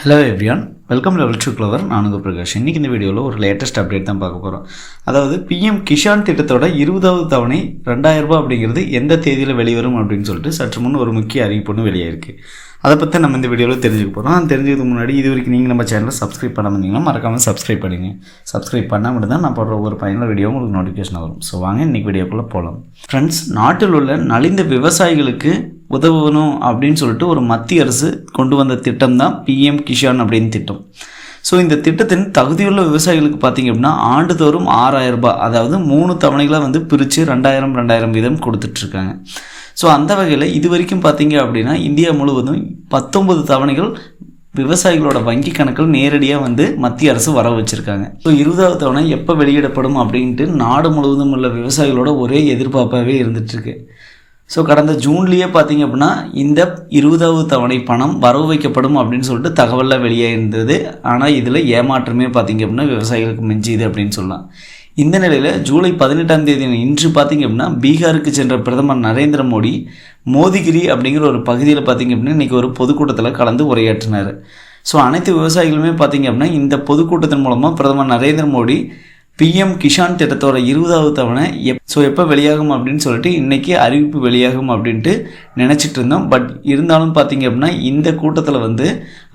Hello everyone welcome level two clever நான் உங்கள் பிரகாஷ். இன்றைக்கி இந்த வீடியோவில் ஒரு லேட்டஸ்ட் அப்டேட் தான் பார்க்க போகிறோம் அதாவது பிஎம் கிஷான் திட்டத்தோட இருபதாவது தவணை ரெண்டாயிரரூபா அப்படிங்கிறது எந்த தேதியில் வெளிவரும் அப்படின்னு சொல்லிட்டு சற்று முன் ஒரு முக்கிய அறிவிப்புன்னு வெளியாயிருக்கு. அதை பற்றி நம்ம இந்த வீடியோவில் தெரிஞ்சுக்க போகிறோம் நான் தெரிஞ்சதுக்கு முன்னாடி இது வரைக்கும் நீங்கள் நம்ம சேனலை சப்ஸ்கிரைப் பண்ண வந்தீங்கன்னா மறக்காமல் சப்ஸ்கிரைப் பண்ணுங்க சப்ஸ்கிரைப் பண்ணால் மட்டும் நான் போடுற ஒவ்வொரு பயனுள்ள வீடியோ உங்களுக்கு நோட்டிஃபிகேஷன் வரும். ஸோ வாங்க இன்றைக்கி வீடியோக்குள்ளே போகலாம் ஃப்ரெண்ட்ஸ் நாட்டில் உள்ள நலிந்த விவசாயிகளுக்கு உதவணும் அப்படின்னு சொல்லிட்டு ஒரு மத்திய அரசு கொண்டு வந்த திட்டம் தான் பிஎம் கிஷான் அப்படின்னு திட்டம். ஸோ இந்த திட்டத்தின் தகுதியுள்ள விவசாயிகளுக்கு பார்த்தீங்க அப்படின்னா ஆண்டுதோறும் ஆறாயிரம் ரூபாய் அதாவது மூணு தவணைகளாக வந்து பிரித்து ரெண்டாயிரம் ரெண்டாயிரம் வீதம் கொடுத்துட்ருக்காங்க. ஸோ அந்த வகையில் இது வரைக்கும் பார்த்தீங்க அப்படின்னா இந்தியா முழுவதும் பத்தொன்பது தவணைகள் விவசாயிகளோட வங்கி கணக்கில் நேரடியாக வந்து மத்திய அரசு வர வச்சுருக்காங்க. ஸோ இருபதாவது தவணை எப்போ வெளியிடப்படும் அப்படின்ட்டு நாடு முழுவதும் உள்ள விவசாயிகளோட ஒரே எதிர்பார்ப்பாகவே இருந்துகிட்ருக்கு ஸோ கடந்த ஜூன்லேயே பார்த்தீங்க அப்படின்னா இந்த இருபதாவது தவணை பணம் வரவு வைக்கப்படும் அப்படின்னு சொல்லிட்டு தகவலில் வெளியே இருந்தது. ஆனால் இதில் ஏமாற்றமே பார்த்தீங்க அப்படின்னா விவசாயிகளுக்கு மிஞ்சிது அப்படின்னு சொல்லலாம். இந்த நிலையில் ஜூலை பதினெட்டாம் தேதி இன்று பார்த்தீங்க அப்படின்னா பீகாருக்கு சென்ற பிரதமர் நரேந்திர மோடி மோதிகிரி அப்படிங்கிற ஒரு பகுதியில் பார்த்தீங்க அப்படின்னா இன்றைக்கி ஒரு பொதுக்கூட்டத்தில் கலந்து உரையாற்றினார். ஸோ அனைத்து விவசாயிகளுமே பார்த்தீங்க அப்படின்னா இந்த பொதுக்கூட்டத்தின் மூலமாக பிரதமர் நரேந்திர மோடி பிஎம் கிஷான் திட்டத்தோட இருபதாவது தவணை எப் ஸோ எப்போ வெளியாகும் அப்படின்னு சொல்லிட்டு இன்றைக்கி அறிவிப்பு வெளியாகும் அப்படின்ட்டு நினச்சிட்டு இருந்தோம். பட் இருந்தாலும் பார்த்தீங்க அப்படின்னா இந்த கூட்டத்தில் வந்து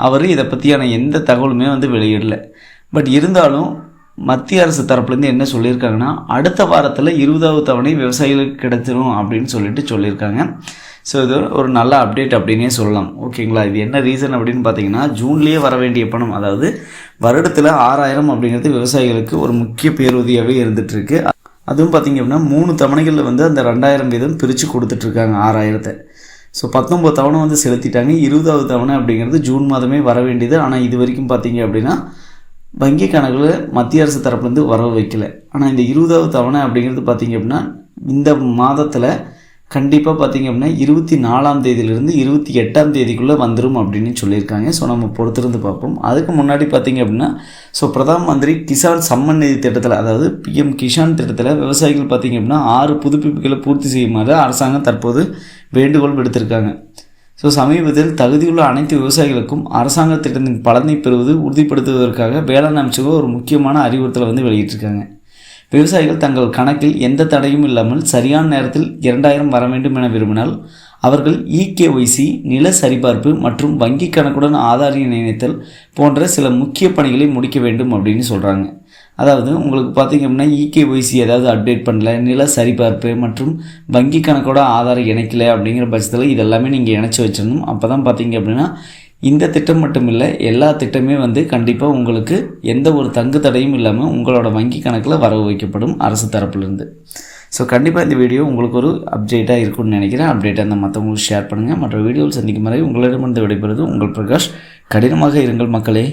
அவர் இதை பற்றியான எந்த தகவலுமே வந்து வெளியிடல. பட் இருந்தாலும் மத்திய அரசு தரப்புலேருந்து என்ன சொல்லியிருக்காங்கன்னா அடுத்த வாரத்தில் இருபதாவது தவணை விவசாயிகளுக்கு கிடைச்சிரும் அப்படின்னு சொல்லிட்டு சொல்லியிருக்காங்க. ஸோ இது ஒரு நல்ல அப்டேட் அப்படின்னே சொல்லலாம். ஓகேங்களா இது என்ன ரீசன் அப்படின்னு பார்த்தீங்கன்னா ஜூன்லேயே வர வேண்டிய பணம் அதாவது வருடத்தில் ஆறாயிரம் அப்படிங்கிறது விவசாயிகளுக்கு ஒரு முக்கிய பேருதவியாகவே இருந்துகிட்ருக்கு அதுவும் பார்த்திங்க அப்படின்னா மூணு தவணைகளில் வந்து அந்த ரெண்டாயிரம் வீதம் பிரித்து கொடுத்துட்ருக்காங்க ஆறாயிரத்தை. ஸோ பத்தொம்பது தவணை வந்து செலுத்திட்டாங்க. இருபதாவது தவணை அப்படிங்கிறது ஜூன் மாதமே வர வேண்டியது. ஆனால் இது வரைக்கும் பார்த்தீங்க அப்படின்னா வங்கி கணக்கில் மத்திய அரசு தரப்புலேருந்து வரவு வைக்கல. ஆனால் இந்த இருபதாவது தவணை அப்படிங்கிறது பார்த்திங்க அப்படின்னா இந்த மாதத்தில் கண்டிப்பாக பார்த்திங்க அப்படின்னா இருபத்தி நாலாம் தேதியிலிருந்து இருபத்தி எட்டாம் தேதிக்குள்ளே வந்துடும் அப்படின்னு சொல்லியிருக்காங்க. ஸோ நம்ம பொறுத்திருந்து பார்ப்போம். அதுக்கு முன்னாடி பார்த்திங்க அப்படின்னா ஸோ பிரதான் மந்திரி கிசான் சம்மன் நிதி திட்டத்தில் அதாவது பிஎம் கிஷான் திட்டத்தில் விவசாயிகள் பார்த்திங்க அப்படின்னா ஆறு புதுப்பிப்புகளை பூர்த்தி செய்யுமாறு அரசாங்கம் தற்போது வேண்டுகோள் விடுத்திருக்காங்க. ஸோ சமீபத்தில் தகுதியுள்ள அனைத்து விவசாயிகளுக்கும் அரசாங்க திட்டத்தின் பலனை பெறுவது உறுதிப்படுத்துவதற்காக வேளாண் அமைச்சகம் ஒரு முக்கியமான அறிவுறுத்தலை வந்து வெளியிட்டிருக்காங்க. விவசாயிகள் தங்கள் கணக்கில் எந்த தடையும் இல்லாமல் சரியான நேரத்தில் இரண்டாயிரம் வர வேண்டும் என விரும்பினால் அவர்கள் இகேஒய்சி நில சரிபார்ப்பு மற்றும் வங்கி கணக்குடன் ஆதார் இணைத்தல் போன்ற சில முக்கிய பணிகளை முடிக்க வேண்டும் அப்படின்னு சொல்கிறாங்க அதாவது உங்களுக்கு பார்த்தீங்க அப்படின்னா இகேஒய்சி ஏதாவது அப்டேட் பண்ணல நில சரிபார்ப்பு மற்றும் வங்கி கணக்கோட ஆதாரம் இணைக்கலை அப்படிங்கிற பட்சத்தில் இதெல்லாமே நீங்கள் இணைச்சி வச்சிடணும். அப்போ தான் பார்த்தீங்க அப்படின்னா இந்த திட்டம் மட்டும் இல்லை எல்லா திட்டமே வந்து கண்டிப்பாக உங்களுக்கு எந்த ஒரு தங்கு தடையும் இல்லாமல் உங்களோட வங்கி கணக்கில் வரவு வைக்கப்படும் அரசு தரப்புலேருந்து. ஸோ கண்டிப்பாக இந்த வீடியோ உங்களுக்கு ஒரு அப்டேட்டாக இருக்கும்னு நினைக்கிறேன். அப்டேட்டாக இருந்தால் மற்றவங்களுக்கு ஷேர் பண்ணுங்கள் மற்ற வீடியோவில் சந்திக்கும் வரை உங்களிடமிருந்து விடைபெறுவது உங்கள் பிரகாஷ். கடினமாக இருங்கள் மக்களே.